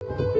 အဲ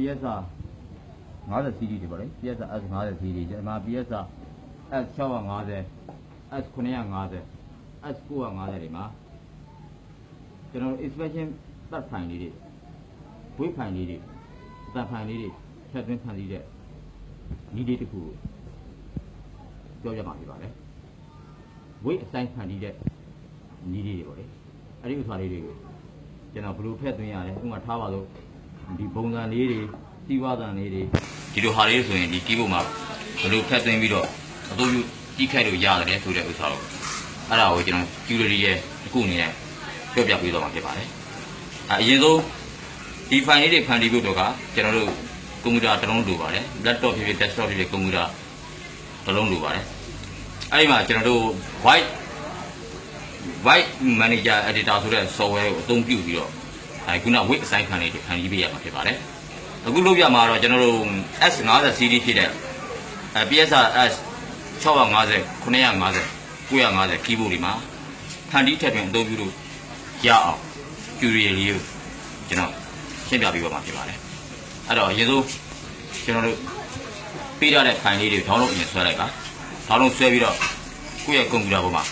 PSR 50 CD တွေပေါ့လေ PSR S 50 CD ယမ PSR S 650 S 950 S 950တွေမှာကျွန်တော် inspection တတ်ဖိုင်လေးတွေဝိဖိုင်လေးတွေတတ်ဖိုင်လေးတွေထည့်သွင်းဖန်တီးတဲ့နီးလေးတစ်ခုကိုပြောပြမှာဖြစ်ပါတယ်ဝိတ်အဆိုင်ခံတီးတဲ့နီးလေးတွေပေါ့လေအဲ့ဒီဥစ္စာလေးတွေကိုကျွန်တော်ဘယ်လိုဖက်သွင်းရလဲဥပမာထားပါလို့ ဒီပုံစံလေးတွေစီးပွားစံလေးတွေဒီလိုဟာလေးဆိုရင်ဒီကီးဘုတ်မှာဘယ်လိုဖက်သွင်းပြီးတော့အတူတူတီးခိုက်လို့ရတယ်ဆိုတဲ့ဥစ္စာကိုအဲ့ဒါကိုကျွန်တော်ကျူရီရဲ့တစ်ခုအနေနဲ့ပြောပြပေးတော့မှာဖြစ်ပါတယ်အအရင်ဆုံးဒီ file လေးတွေဖန်တီးဖို့တော့ကကျွန်တော်တို့ကွန်ပျူတာတစ်လုံးလိုပါတယ် laptop ဖြစ်ဖြစ် desktop ဖြစ်ဖြစ်ကွန်ပျူတာတစ်လုံးလိုပါတယ်အဲ့ဒီမှာကျွန်တော်တို့ white white manager editor ဆိုတဲ့ software ကိုအသုံးပြုပြီးတော့ အဲခုန web အဆိုင်ခံလေးတွေခံပြီးပေးရမှာဖြစ်ပါတယ်အခုလုပ်ပြမှာတော့ကျွန်တော်တို့ S50 CD ဖြစ်တဲ့အဲ PSR S 650 950 950 keyboard တွေမှာဖန်တီးထည့်သွင်းအသုံးပြုလို့ရအောင် query လေးကိုကျွန်တော်ရှင်းပြပေးပါမှာဖြစ်ပါတယ်အဲ့တော့အရင်ဆုံးကျွန်တော်တို့ပေးရတဲ့ file လေးတွေ download အရင်ဆွဲလိုက်ပါ download ဆွဲပြီးတော့ကိုယ့်ရဲ့ကွန်ပျူတာပေါ်မှာ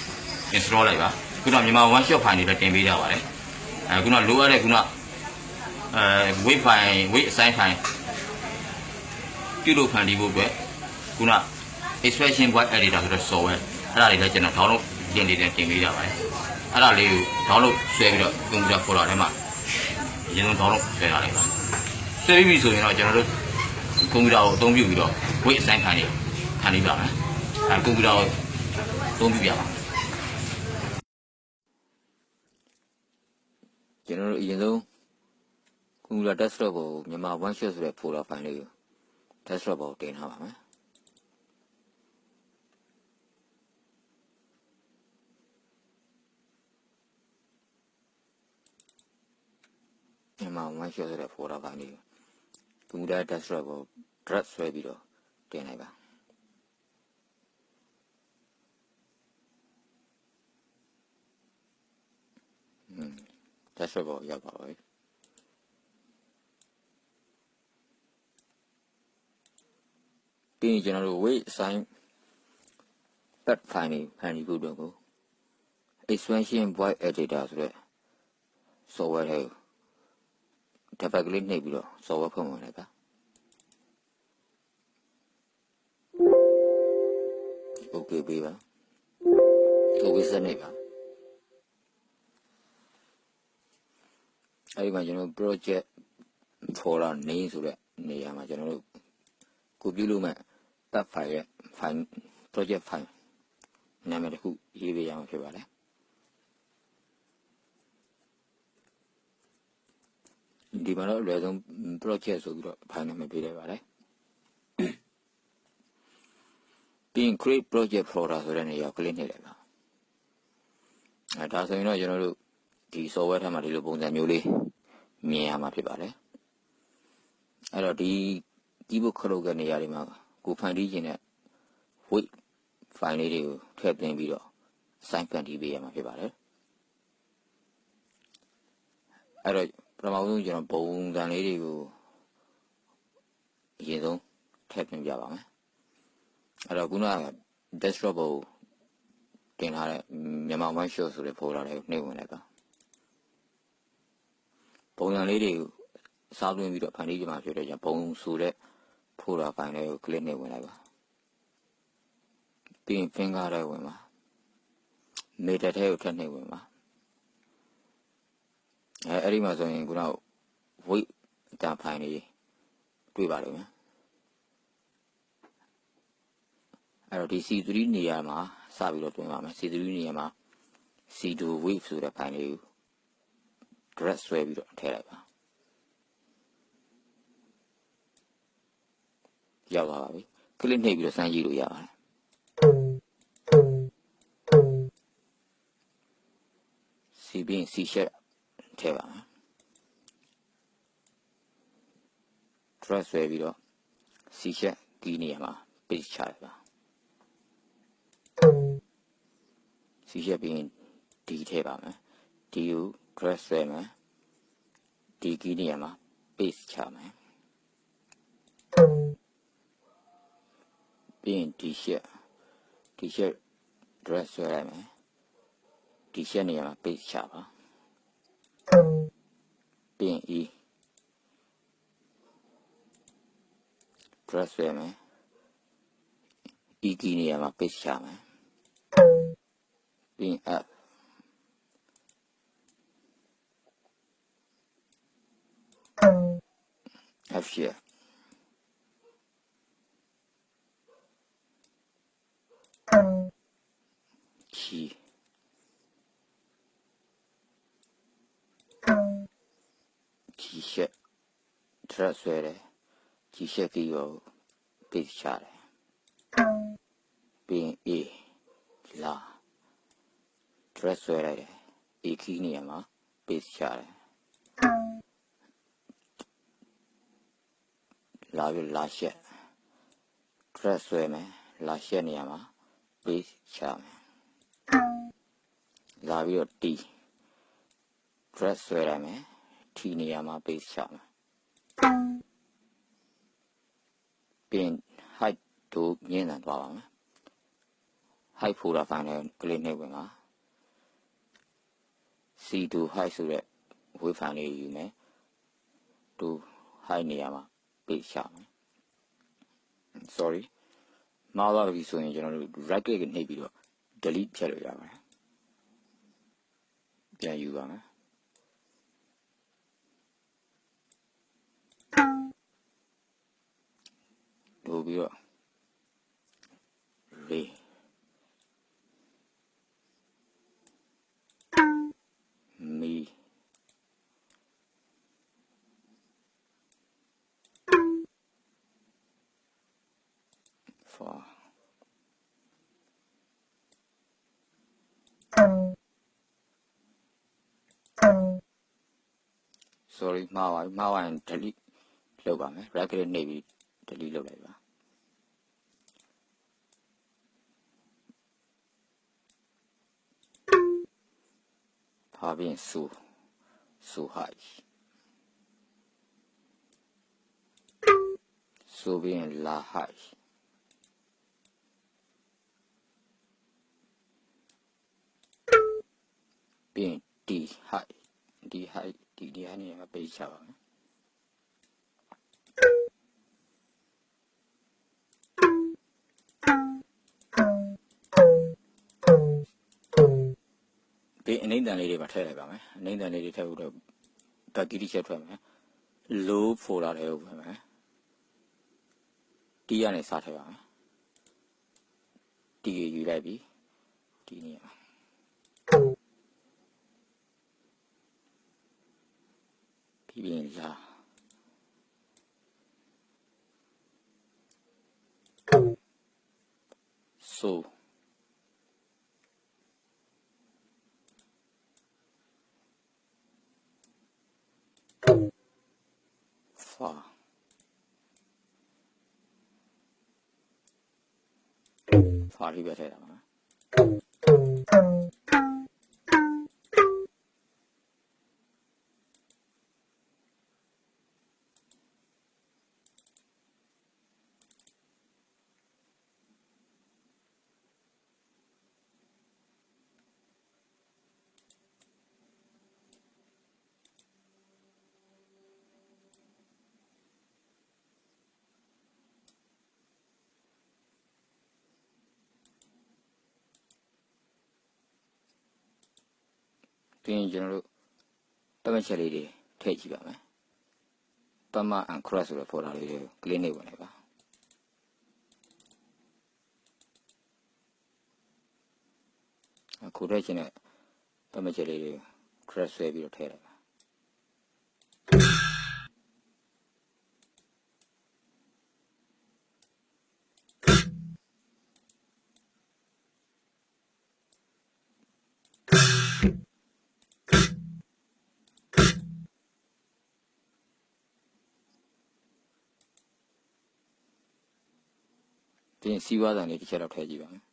install လိုက်ပါခုနမြန်မာ one shot file တွေလည်းတင်ပေးကြပါတယ် အဲခုနလိုအပ်တဲ့ခုနအဲ web file web assign file ပြုလုပ်ဖန်တီးဖို့အတွက်ခုန expression web editor ဆိုတဲ့ software အဲ့ဒါတွေလည်းကျွန်တော် download တင်နေတင်ပေးကြပါတယ်အဲ့ဒါလေးကို download ဆွဲပြီးတော့ကွန်ပျူတာ folder ထဲမှာအရင်ဆုံး download ဆွဲထားလိုက်ပါဆွဲပြီးပြီဆိုရင်တော့ကျွန်တော်တို့ကွန်ပျူတာကိုအသုံးပြုပြီးတော့ဝိတ်အဆိုင်ခံနေခံနေပါမယ်အဲကွန်ပျူတာကိုအသုံးပြုပြပါမယ် ကျွန်တော်တို့အရင်ဆုံးကွန်ပျူတာ desktop ကိုမြန်မာ one shot ဆိုတဲ့ folder file လေးကို desktop ပေါ်တင်ထားပါမယ်မြန်မာ one shot ဆိုတဲ့ folder file လေးကိုကွန်ပျူတာ desktop ကို drag ဆွဲပြီးတော့တင်လိုက်ပါ desktop ပေါ်ရောက်ပါပြီပြီးရင်ကျွန်တော်တို့ weight assign pad file တွေဖန်တီးဖို့အတွက်ကို expansion void editor ဆိုတဲ့ software တွေကို tab ကလေးနှိပ်ပြီးတော့ software ဖွင့်ဝင်လိုက်ပါ okay ပေးပါ okay ဆက်နေပါ အဲဒီမှာကျွန်တော် project folder name ဆိုတဲ့နေရာမှာကျွန်တော်တို့ကိုပြုလို့မဲ့ tab file ရဲ့ file project file နာမည်တစ်ခုရေးပေးရမှာဖြစ်ပါတယ်ဒီမှာတော့အလွယ်ဆုံး project ဆိုပြီးတော့ file နာမည်ပေးလိုက်ပါတယ်ပြီးရင် create project folder ဆိုတဲ့နေရာကို click နှိပ်လိုက်ပါအဲဒါဆိုရင်တော့ကျွန်တော်တို့ဒီ software ထဲမှာဒီလိုပုံစံမျိုးလေး မြင်ရမှာဖြစ်ပါတယ်အဲ့တော့ဒီ keyboard ခလုတ်ကနေရာတွေမှာကိုဖန်တီးခြင်းနဲ့ weight file လေးတွေကိုထည့်သွင်းပြီးတော့ assign ဖန်တီးပေးရမှာဖြစ်ပါတယ်အဲ့တော့ပထမဆုံးကျွန်တော်ပုံစံလေးတွေကိုအရင်ဆုံးထည့်သွင်းပြပါမယ်အဲ့တော့ခုနက desktop ကိုတင်ထားတဲ့မြန်မာ one shot ဆိုတဲ့ folder လေးကိုနှိပ်ဝင်လိုက်ပါ ပုံစံလေးတွေကိုစားသွင်းပြီးတော့ဖန်တီးကြမှာဖြစ်တဲ့ကြောင့်ပုံဆိုတဲ့ folder file လေးကို click နှိပ်ဝင်လိုက်ပါပြီးရင် finger ထဲဝင်ပါ meter ထဲကိုထပ်နှိပ်ဝင်ပါအဲအဲ့ဒီမှာဆိုရင်ခုနက weight အတန်ဖိုင်လေးတွေ့ပါလိမ့်မယ်အဲ့တော့ဒီ C3 နေရာမှာစပြီးတော့တွင်ပါမယ် C3 နေရာမှာ C2 wave ဆိုတဲ့ဖိုင်လေးကို drag ဆွဲပြီးတော့ထည့်လိုက်ပါရောက်သွားပါပြီကလစ်နှိပ်ပြီးတော့စမ်းကြည့်လို့ရပါတယ် C ပြီးရင် C sharp ထည့်ပါမယ် drag ဆွဲပြီးတော့ C sharp ဒီနေရာမှာ paste ချလိုက်ပါ C sharp ပြီးရင် D ထည့်ပါမယ် D ကို graph ဆွဲမယ်ဒီကီးနေရာမှာ paste ချမယ်ပြီးရင် t-shirt t-shirt dress ဆွဲလိုက်မယ် t-shirt နေရာမှာ paste ချပါပြီးရင် e dress ဆွဲမယ် e ကီးနေရာမှာ paste ချမယ်ပြီးရင် app F4 key key ရှက်ထရက်ဆွဲတယ် key ရှက်ကီကိုပိတ်ချတယ်ပြီးရင် A လာထရက်ဆွဲလိုက်တယ် A key နေရာမှာပိတ်ချတယ် လာပြီးလာရှက် drag ဆွဲမယ်လာရှက်နေရာမှာ paste ချမယ်လာပြီးတော့ T drag ဆွဲလိုက်မယ် T နေရာမှာ paste ချမယ်ပြီးရင် height တို့မြင့်တန်သွားပါမယ် height folder file နဲ့ click နှိပ်ဝင်ပါ C2 height ဆိုတဲ့ wave file လေးယူမယ်တူ height နေရာမှာ paste ချမယ် sorry မှားသွားပြီဆိုရင်ကျွန်တော်တို့ right click နှိပ်ပြီးတော့ delete ဖြတ်လို့ရပါတယ်ပြန်ယူပါမယ်တို့ပြီးတော့ re မီဖော sorry မှားပါပြီမှားပါရင် delete လုပ်ပါမယ် right click နှိပ်ပြီး delete လုပ်လိုက်ပါဖာပြင်ဆူဆူဟိုက်ဆူပြင်လာဟိုက်ပြင်ဒီဟိုက် ဒီဟိုက်ဒီဒီဟိုက်နေရာမှာပေးချပါမယ်ဒီအနိမ့်တန်လေးတွေပါထည့်လိုက်ပါမယ်အနိမ့်တန်လေးတွေထည့်ဖို့တော့ဘက်ကီတီချက်ထွက်မယ် low folder ထဲကိုပြန်မယ်တီးရနေစားထည့်ပါမယ်တီးရယူလိုက်ပြီဒီနေရာ ပြီးပြီးရင်လာဆို fa fa လေးပဲထည့်တာ ပါနော်ပြီးရင်ကျွန်တော်တို့ပတ်မချက်လေးတွေထည့်ကြည့်ပါမယ်ပတ်မအန်ခရက်ဆိုတဲ့ folder လေးကို click နေဝင်လိုက်ပါအခုထည့်ချင်တဲ့ပတ်မချက်လေးတွေ crash ဆွဲပြီးတော့ထည့်လိုက် ပါပြီးရင်စီးပွားတန်လေးတစ်ချက်တော့ထည့်ကြည့်ပါမယ်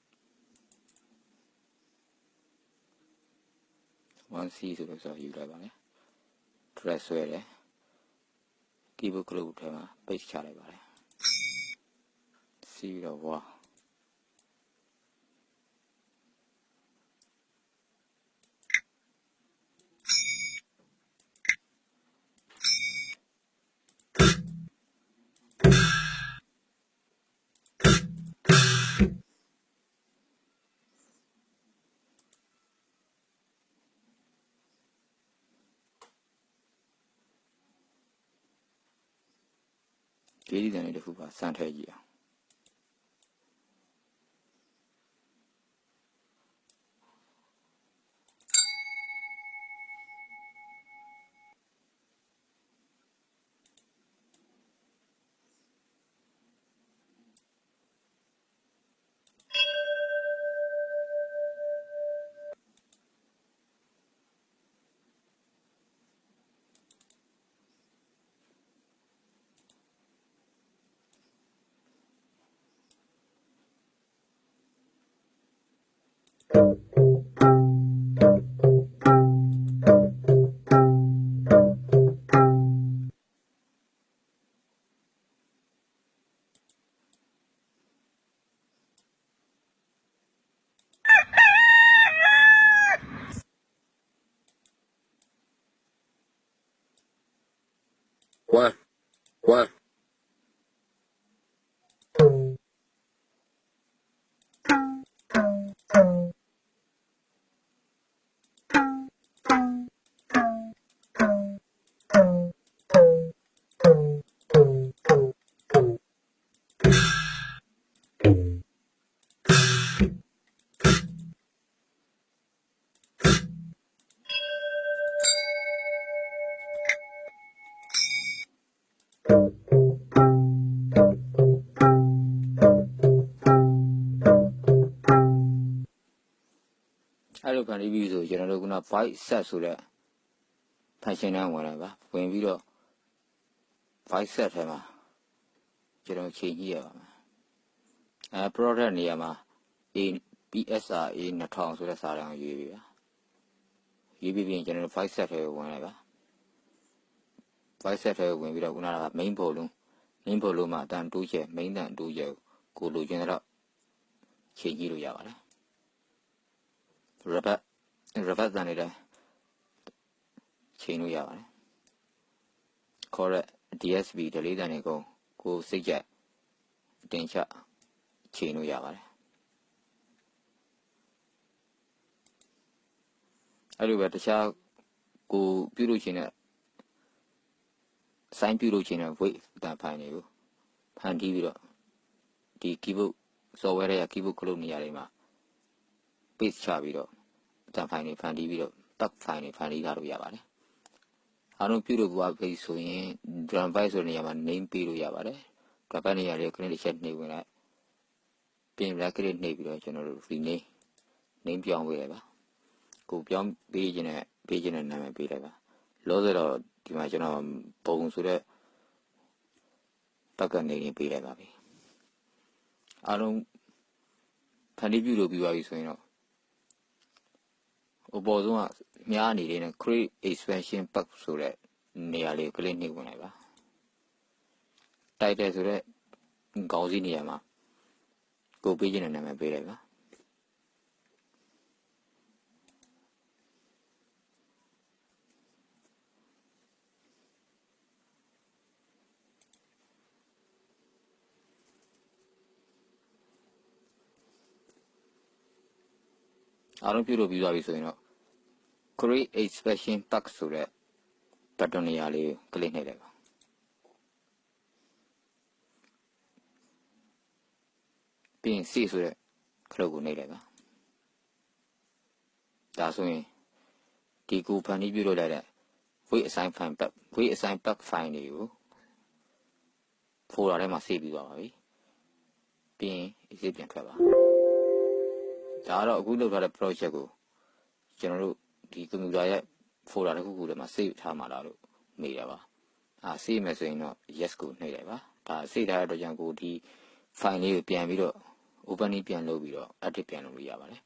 1C ဆိုလို့ဆိုတော့ယူလိုက်ပါမယ် dress ဆွဲတယ် keyboard group ထဲမှာ page ချလိုက်ပါတယ်စီးတော့ဝါ ကြေးဒီတန်လေးတစ်ခုပါစမ်းထည့်ကြည့်အောင် အဲ့လိုဖန်တီးပြီးဆိုကျွန်တော်တို့က voice set ဆိုတဲ့ function နဲ့ဝင်လိုက်ပါဝင်ပြီးတော့ voice set ထဲမှာကျွန်တော်ချိန်ကြည့်ရပါမယ်အဲ product နေရာမှာ A PSR A 2000ဆိုတဲ့စာတမ်းကိုရွေးပြီပါရွေးပြီးပြင်ကျွန်တော်တို့ voice set ထဲကိုဝင်လိုက်ပါ voice set ထဲကိုဝင်ပြီးတော့ခုနက main volume main volume မှာအတန်တိုးချက် main တန်တိုးချက်ကိုလိုချင်တဲ့တော့ချိန်ကြည့်လို့ရပါတယ် rabat rabat တန်လေးတိုင်းချိန်လို့ရပါတယ်ခေါ်တဲ့ DSB ဒလေးတန်လေးကိုကိုစိတ်ကြက်အတင်ချချိန်လို့ရပါတယ်အဲ့လိုပဲတခြားကိုပြုလုပ်ခြင်းနဲ့စိုင်းပြုလုပ်ခြင်းနဲ့ weight တန်ဖိုင်တွေကိုဖန်တီးပြီးတော့ဒီ keyboard software ရဲ့ keyboard ကလုတ်နေရာတွေမှာ page ချပြီးတော့အတန်ဖိုင်တွေဖန်တီးပြီးတော့ tag ဖိုင်တွေဖန်တီးထားလို့ရပါတယ်။အားလုံးပြုလုပ်ဖို့ page ဆိုရင် drum file ဆိုတဲ့နေရာမှာ name ပေးလို့ရပါတယ်။ drum file နေရာလေးကို click တစ်ချက်နှိပ်ဝင်လိုက်။ပြင် right click နှိပ်ပြီးတော့ကျွန်တော်တို့ rename name ပြောင်းပေးလိုက်ပါ။ကိုပြောင်းပေးခြင်းနဲ့ပေးခြင်းနဲ့နာမည်ပေးလိုက်ပါ။လောဆယ်တော့ဒီမှာကျွန်တော်ပုံဆိုတဲ့ tag ကနေနေပေးလိုက်ပါပြီ။အားလုံးဖန်တီးပြုလုပ်ပြီးပါပြီဆိုရင်တော့ အပေါ်ဆုံးကမြားနေတဲ့ create expansion pack ဆိုတဲ့နေရာလေးကို click နှိပ်ဝင်လိုက်ပါ title ဆိုတဲ့ခေါင်းစည်းနေရာမှာကိုပေးခြင်းတဲ့နာမည်ပေးလိုက်ပါအားလုံးပြုလုပ်ပြီးသွားပြီဆိုရင်တော့ create expansion pack ဆိုတဲ့ဘတ်တွန်နေရာလေးကိုကလစ်နှိပ်လိုက်ပါပြီးရင် C ဆိုတဲ့ခလုတ်ကိုနှိပ်လိုက်ပါဒါဆိုရင်ဒီကိုဖန်တီးပြုလုပ်လိုက်တဲ့ weight assign file back weight assign back file တွေကို folder ထဲမှာ save ပြီးသွားပါပြီပြီးရင် exit ပြန်ထွက်ပါဒါကတော့အခုလုပ်ထားတဲ့ project ကိုကျွန်တော်တို့ ဒီကွန်ပျူတာရဲ့ folder တစ်ခုခုထဲမှာ save ထားမှာလားလို့မေးတာပါအာ save မယ်ဆိုရင်တော့ yes ကိုနှိပ်လိုက်ပါဒါ save ထားတဲ့အတွက်ကြောင့်ကိုဒီ file လေးကိုပြန်ပြီးတော့ opening ပြန်လုပ်ပြီးတော့ edit ပြန်လုပ်လို့ရပါတယ်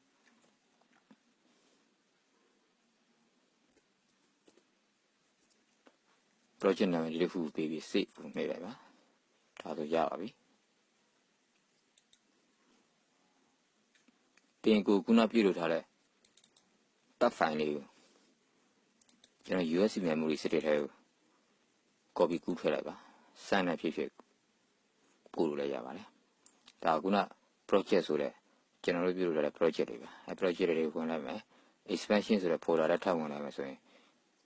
project နာမည်ဒီတစ်ခုပေးပြီး save ကိုနှိပ်လိုက်ပါဒါဆိုရပါပြီပြင်ကိုခုနပြုလုပ်ထားတဲ့ tab file လေးကိုကျွန်တော် USB memory stick ထဲကို copy ကူးထည့်လိုက်ပါစမ်းတဲ့ဖြစ်ဖြစ်ပို့လို့လည်းရပါတယ်ဒါကခုန project ဆိုတဲ့ကျွန်တော်တို့ပြုလုပ်ထားတဲ့ project တွေပါအဲ project တွေကိုဝင်လိုက်မယ် expansion ဆိုတဲ့ folder ထဲထပ်ဝင်လိုက်မယ်ဆိုရင်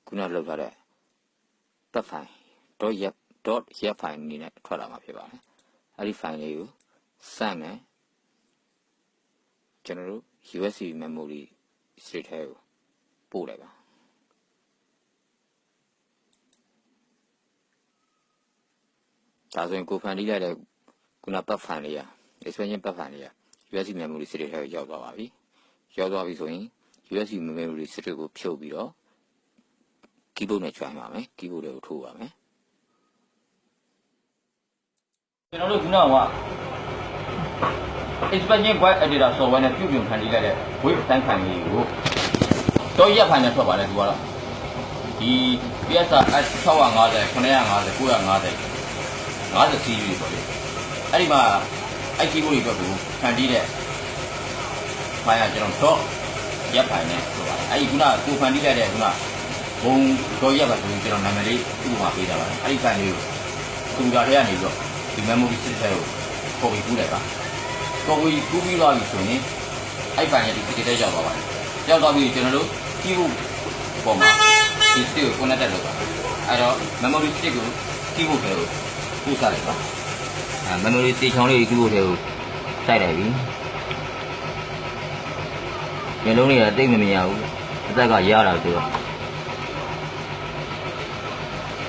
ခုနလုပ်ထားတဲ့ tab file .yap .yap file အနေနဲ့ထွက်လာမှာဖြစ်ပါတယ်အဲ့ဒီ file လေးကိုစမ်းမယ်ကျွန်တော်တို့ USB memory stick ထဲကို ပို့လိုက်ပါဒါဆိုရင်ကိုဖန်တီးလိုက်တဲ့ခုနပတ်ဖန်လေးရ expansion ပတ်ဖန်လေးရ USB memory stick ထဲကိုရောက်သွားပါပြီရောက်သွားပြီဆိုရင် USB memory stick ကိုဖြုတ်ပြီးတော့ keyboard နဲ့ join ပါမယ် keyboard တွေကိုထိုးပါမယ်ကျွန်တော်တို့ခုနက expansion web editor software နဲ့ပြုပြင်ဖန်တီးလိုက်တဲ့ web အတိုင်းခံလေးကို တော့ရက်ဖိုင်နဲ့ထွက်ပါလေသူကတော့ဒီ PSR 650 950 950 50 series ပေါ့လေအဲ့ဒီမှာအဲ့ keyboard တွေဘက်ကိုဖန်တီးတဲ့ဖိုင်ကကျွန်တော်တော့ရက်ဖိုင်နဲ့ဆိုပါတယ်အဲ့ဒီခုနကိုဖန်တီးလိုက်တဲ့ခုနဘုံတော့ရက်ပါဆိုရင်ကျွန်တော်နာမည်လေးဥပမာပေးတာပါအဲ့ဒီဖိုင်လေးကိုကွန်ပျူတာထဲကနေပြီးတော့ဒီ memory stick ထဲကိုပေါ်ပြီးကူးလိုက်ပါပေါ်ပြီးကူးပြီးသွားပြီဆိုရင်အဲ့ဖိုင်ရဲ့ဒီ stick ထဲရောက်သွားပါတယ် ရောက်သွားပြီကျွန်တော်တို့ keyboard ပေါ်မှာဒီ stick ကို connect လုပ်ပါအဲ့တော့ memory stick ကို keyboard ထဲကိုပို့စားလိုက်ပါအဲ memory stick ချောင်းလေး keyboard ထဲကိုစိုက်လိုက်ပြီမျိုးလုံးတွေကတိတ်မမြင်ရဘူးအသက်ကရတာဆိုတော့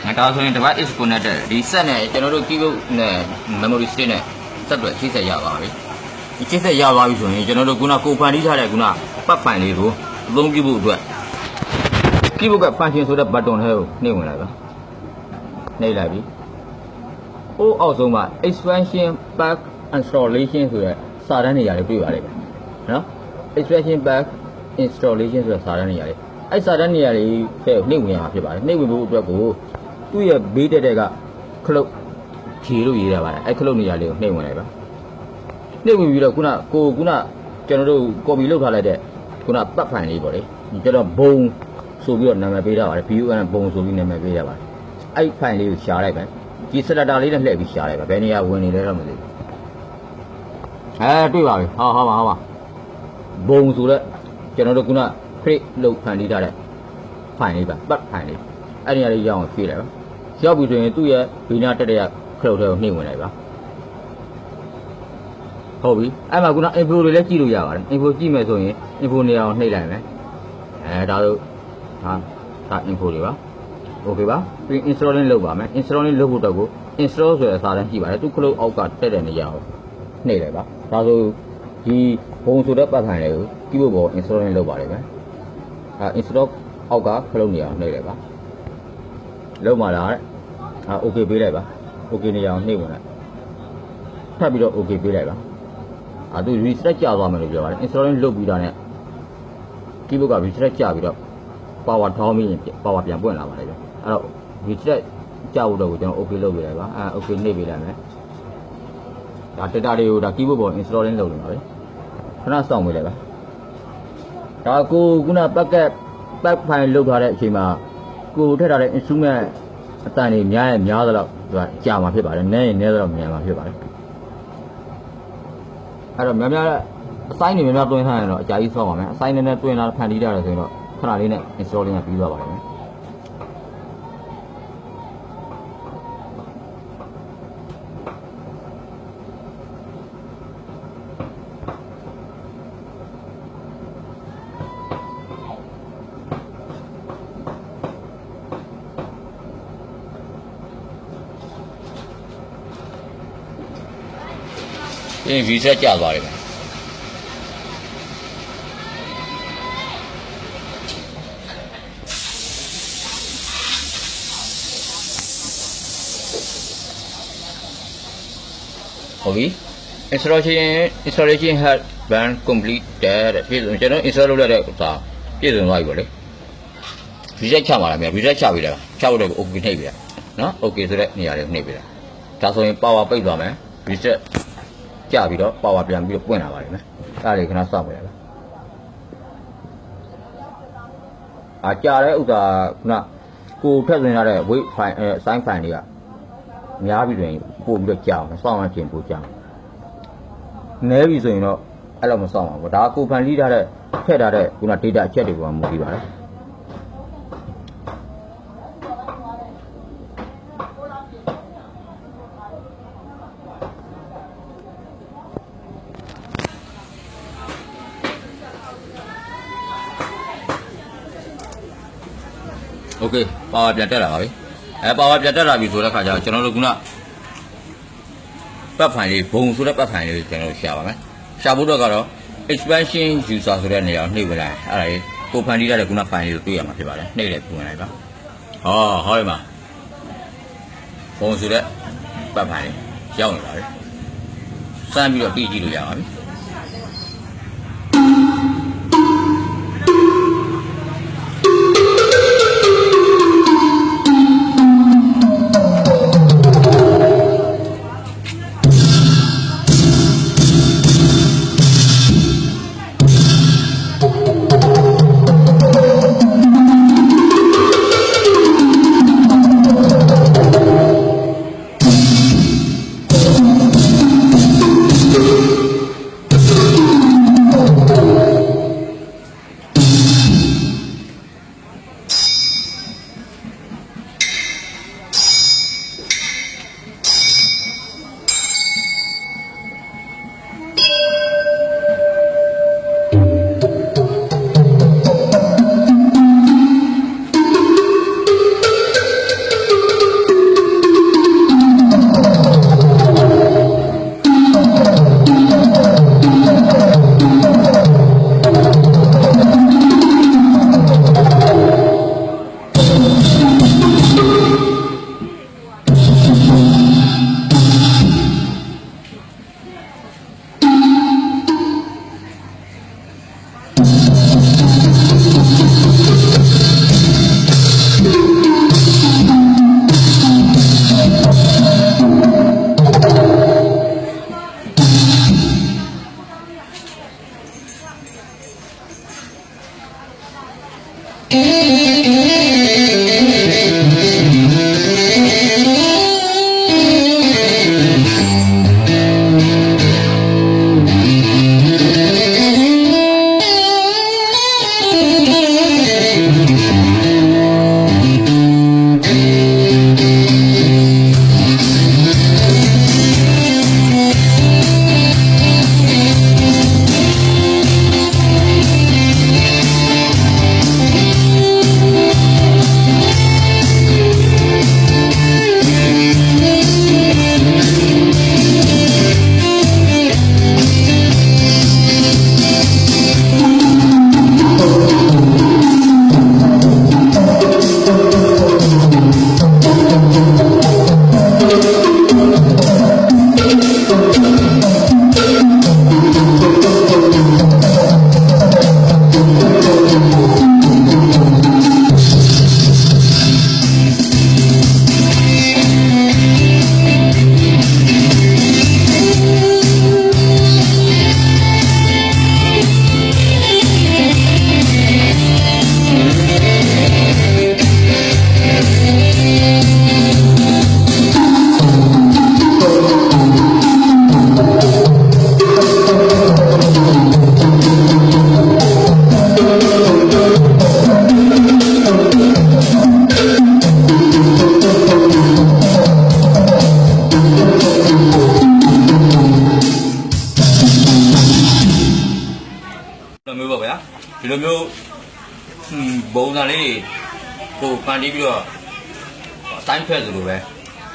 ငါတောင်းဆိုရင် device is connected ဒီ set နဲ့ကျွန်တော်တို့ keyboard နဲ့ memory stick နဲ့ဆက်သွယ်ချိတ်ဆက်ရပါပြီ ဒီချိတ်ဆက်ရပါပြီဆိုရင်ကျွန်တော်တို့ခုနကိုဖန်တီးထားတဲ့ခုနပတ်ဖိုင်လေးကိုအသုံးပြုဖို့အတွက် keyboard က function ဆိုတဲ့ button ထဲကိုနှိပ်ဝင်လိုက်ပါနှိပ်လိုက်ပြီ။အိုးအောက်ဆုံးမှာ expansion pack installation ဆိုတဲ့စာတန်းနေရာလေးတွေ့ပါလိမ့်မယ်။နော် expansion pack installation ဆိုတဲ့စာတန်းနေရာလေးအဲ့စာတန်းနေရာလေးတဲ့နှိပ်ဝင်ရမှာဖြစ်ပါတယ်။နှိပ်ဝင်ဖို့အတွက်ကိုသူ့ရဲ့ဘေးတက်တဲ့ကခလုတ်ခြေလို့ရေးရပါတယ်။အဲ့ခလုတ်နေရာလေးကိုနှိပ်ဝင်လိုက်ပါ။ နှိပ်ဝင်ပြီးတော့ခုနကိုခုနကျွန်တော်တို့ copy လုပ်ထားလိုက်တဲ့ခုနပတ်ဖိုင်လေးပေါ့လေ။ဒီကျွန်တော်ဘုံဆိုပြီးတော့နာမည်ပေးထားပါတယ် BUN ဘုံဆိုပြီးနာမည်ပေးထားပါတယ်။အဲ့ဖိုင်လေးကိုရှားလိုက်မယ်။ဒီစလက်တာလေးနဲ့လှည့်ပြီးရှားလိုက်ပါ။ဘယ်နေရာဝင်နေလဲတော့မသိဘူး။အဲတွေ့ပါပြီ။ဟာဟာပါဟာပါ။ဘုံဆိုတော့ကျွန်တော်တို့ခုန create လုပ်ဖန်တီးထားတဲ့ဖိုင်လေးပါပတ်ဖိုင်လေး။အဲ့ဒီနေရာလေးရောက်အောင်ဖြည့်လိုက်ပါ။ရောက်ပြီဆိုရင်သူ့ရဲ့ဘီနာတက်တဲ့ခလုတ်ထဲကိုနှိမ့်ဝင်လိုက်ပါ။ ဟုတ်ပြီ။အဲ့မှာခုန info တွေလည်းကြည့်လို့ရပါတယ်။ info ကြည့်မယ်ဆိုရင် info နေရာကိုနှိမ့်လိုက်မယ်။အဲဒါတို့ဒါဒါ info တွေပါ။ okay ပါပြီး installing လုပ်ပါမယ် installing လုပ်ဖို့တော့ကို install ဆိုတဲ့စာတန်းရှိပါတယ်သူခလုတ်အောက်ကတက်တဲ့နေရာကိုနှိပ်လိုက်ပါဒါဆိုဒီဘုံဆိုတဲ့ပတ်ထိုင်လေးကိုကြည့်ဖို့ပေါ် installing လုပ်ပါလိမ့်မယ်အဲ install အောက်ကခလုတ်နေရာကိုနှိပ်လိုက်ပါလုပ်မှလားတဲ့အဲ okay ပေးလိုက်ပါ okay နေရာကိုနှိပ်ဝင်လိုက်ထပ်ပြီးတော့ okay ပေးလိုက်ပါ အဲသူ reset ကြာသွားမယ်လို့ပြောပါတယ် installing လုပ်ပြီးတာနဲ့ keyboard က reset ကြာပြီးတော့ power down ပြီးရင် power ပြန်ပွင့်လာပါလိမ့်မယ်အဲ့တော့ reset ကြောက်တော့ကိုကျွန်တော် okay လုပ်ပေးလိုက်ပါအဲ okay နှိပ်ပေးလိုက်မယ်ဒါ data တွေကိုဒါ keyboard ပေါ် installing လုပ်နေပါပဲခဏစောင့်ပေးလိုက်ပါဒါကိုခုန packet pack file လုတ်ထားတဲ့အချိန်မှာကိုထည့်ထားတဲ့ instrument အတန်တွေများရင်များသလောက်သူကကြာမှာဖြစ်ပါတယ်နည်းရင်နည်းသလောက်မြန်မှာဖြစ်ပါတယ် အဲ့တော့များများအဆိုင်နေများများတွင်းထားရင်တော့အကြာကြီးဆောက်ပါမယ်အဆိုင်နေနဲ့တွင်းလာဖန်တီးထားတယ်ဆိုရင်တော့ခဏလေးနဲ့ installing ကပြီးသွားပါလိမ့်မယ် ရင် reset ကျသွားတယ်ဗျဟုတ်ပြီ installation installation has been completed တဲ့ပြည့်စုံကျွန်တော် install လုပ်လိုက်တဲ့ဥစ္စာပြည့်စုံသွားပြီပေါ့လေ reset ချပါလားမြန် reset ချပြီလားချဖို့တော့ okay နှိပ်ပြီလားနော် okay ဆိုတဲ့နေရာလေးနှိပ်ပြီလားဒါဆိုရင် power ပိတ်သွားမယ် reset ကြပြီးတော့ power ပြန်ပြီးတော့ပွင့်လာပါလိမ့်မယ်အဲ့ဒါလေးခဏစောင့်ပါရလားအာကြာတဲ့ဥစ္စာခုနကိုထက်သွင်းရတဲ့ weight file အဲ sign file တွေကများပြီဆိုရင်ပို့ပြီးတော့ကြာအောင်စောင့်မှပြင်ပို့ကြာအောင်နဲပြီဆိုရင်တော့အဲ့လိုမစောင့်ပါဘူးဒါကကိုဖန်လိထားတဲ့ထည့်ထားတဲ့ခုန data အချက်တွေကမူတည်ပါတယ် ကဲပါဝါပြန်တက်လာပါပဲအဲပါဝါပြန်တက်လာပြီဆိုတဲ့ခါကျတော့ကျွန်တော်တို့ကပတ်ဖိုင်လေးဘုံဆိုတဲ့ပတ်ဖိုင်လေးကိုကျွန်တော်တို့ရှာပါမယ်ရှာဖို့တော့ကတော့ expansion user ဆိုတဲ့နေရာကိုနှိပ်ပလိုက်အဲ့ဒါလေးကိုဖန်တီးရတဲ့ခုနဖိုင်လေးကိုတွေ့ရမှာဖြစ်ပါတယ်နှိပ်လိုက်ပြန်လိုက်ပါဟောဟောဒီမှာဘုံဆိုတဲ့ပတ်ဖိုင်လေးရောက်နေပါပြီစမ်းပြီးတော့ပြီးကြည့်လို့ရပါပြီ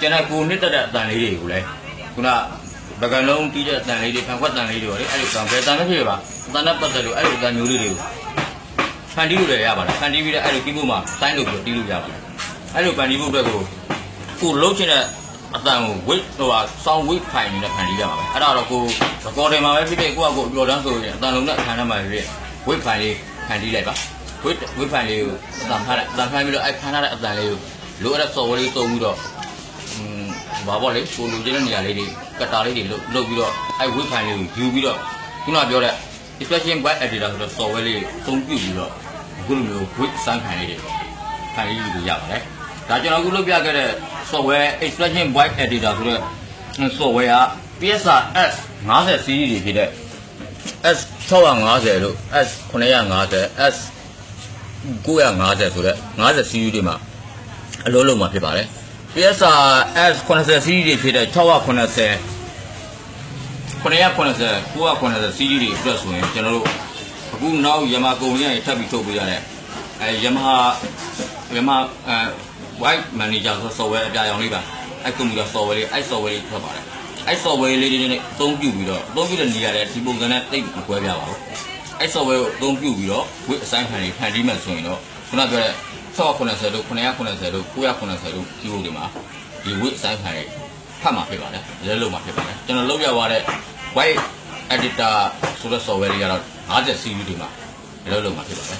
န်တဲ့ကိုနှစ်တက်တဲ့အတန်လေးတွေကိုလည်းခုနပကံလုံးတီးတဲ့အတန်လေးတွေခံခွက်တန်လေးတွေပေါ့လေအဲ့လိုတန်ဘယ်တန်လဲဖြစ်ပါအတန်နဲ့ပတ်သက်လို့အဲ့လိုတန်မျိုးလေးတွေကိုဖန်တီးလို့လည်းရပါတယ်ဖန်တီးပြီးတော့အဲ့လိုပြီးဖို့မှာတိုင်းလို့ပြီးတော့တီးလို့ရပါတယ်အဲ့လိုဖန်တီးဖို့အတွက်ကိုကိုလုံးချင်တဲ့အတန်ကို weight ဟိုဟာ sound weight ဖိုင်နေတဲ့ဖန်တီးရမှာပဲအဲ့ဒါတော့ကို recording မှာပဲဖြစ်ဖြစ်ကိုကကိုအပျော်တန်းဆိုရင်အတန်လုံးနဲ့အခန်းထဲမှာဖြစ်ဖြစ် weight ဖိုင်လေးဖန်တီးလိုက်ပါ weight weight ဖိုင်လေးကိုအတန်ဖမ်းလိုက်အတန်ဖမ်းပြီးတော့အဲ့ဖမ်းထားတဲ့အတန်လေးကိုလိုအပ်တဲ့ software လေးသုံးပြီးတော့อืม ဘာပေါ့လေကိုလူချင်းတဲ့နေရာလေးတွေကတ်တာလေးတွေလုတ်လုတ်ပြီးတော့အဲဝိခိုင်လေးကိုယူပြီးတော့ခုနပြောတဲ့ expression by editor ဆိုတဲ့ software လေးကိုသုံးပြုပြီးတော့အခုလိုမျိုး wig စမ်းခံလေးတွေခံလေးတွေရပါတယ်ဒါကျွန်တော်အခုလုပ်ပြခဲ့တဲ့ software expression by editor ဆိုတဲ့ software က PSR S 50 series တွေဖြစ်တဲ့ S 650လို့ S 950 S 950ဆိုတဲ့50 series တွေမှာအလုံးလုံးမှာဖြစ်ပါတယ် PSR S 80 series တွေဖြစ်တဲ့690 990 990 series တွေအတွက်ဆိုရင်ကျွန်တော်တို့အခုနောက်ယမာကုမ္ပဏီကနေထပ်ပြီးထုတ်ပေးရတဲ့အဲယမာယမာအဲ white manager ဆို software အပြာရောင်လေးပါအဲကွန်ပျူတာ software လေးအဲ software လေးထွက်ပါတယ်အဲ software လေးတွေနဲ့အသုံးပြုပြီးတော့အသုံးပြုတဲ့နေရာတဲ့ဒီပုံစံနဲ့တိတ်မကွဲပြပါဘူးအဲ software ကိုအသုံးပြုပြီးတော့ web assign ခံတွေဖန်တီးမှဆိုရင်တော့ခုနပြောတဲ့ 690လို့990လို့990လို့ဒီလိုတွေမှာဒီ web assign ခံတွေဖတ်မှာဖြစ်ပါတယ်လဲလို့မှာဖြစ်ပါတယ်ကျွန်တော်လုပ်ပြသွားတဲ့ white editor ဆိုတဲ့ software လေးကတော့50 series တွေမှာလဲလို့မှာဖြစ်ပါတယ်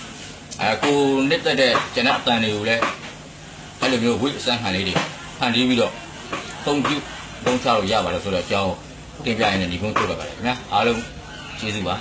အဲကိုနှစ်သက်တဲ့ကျွန်တော်အတန်တွေကိုလည်းအဲ့လိုမျိုး web assign ခံလေးတွေဖန်တီးပြီးတော့သုံးပြုသုံးချလို့ရပါတယ်ဆိုတော့အကြောင်းတင်ပြရရင်ဒီကုန်းထုတ်ပါပါတယ်ခင်ဗျာအားလုံးကျေးဇူးပါ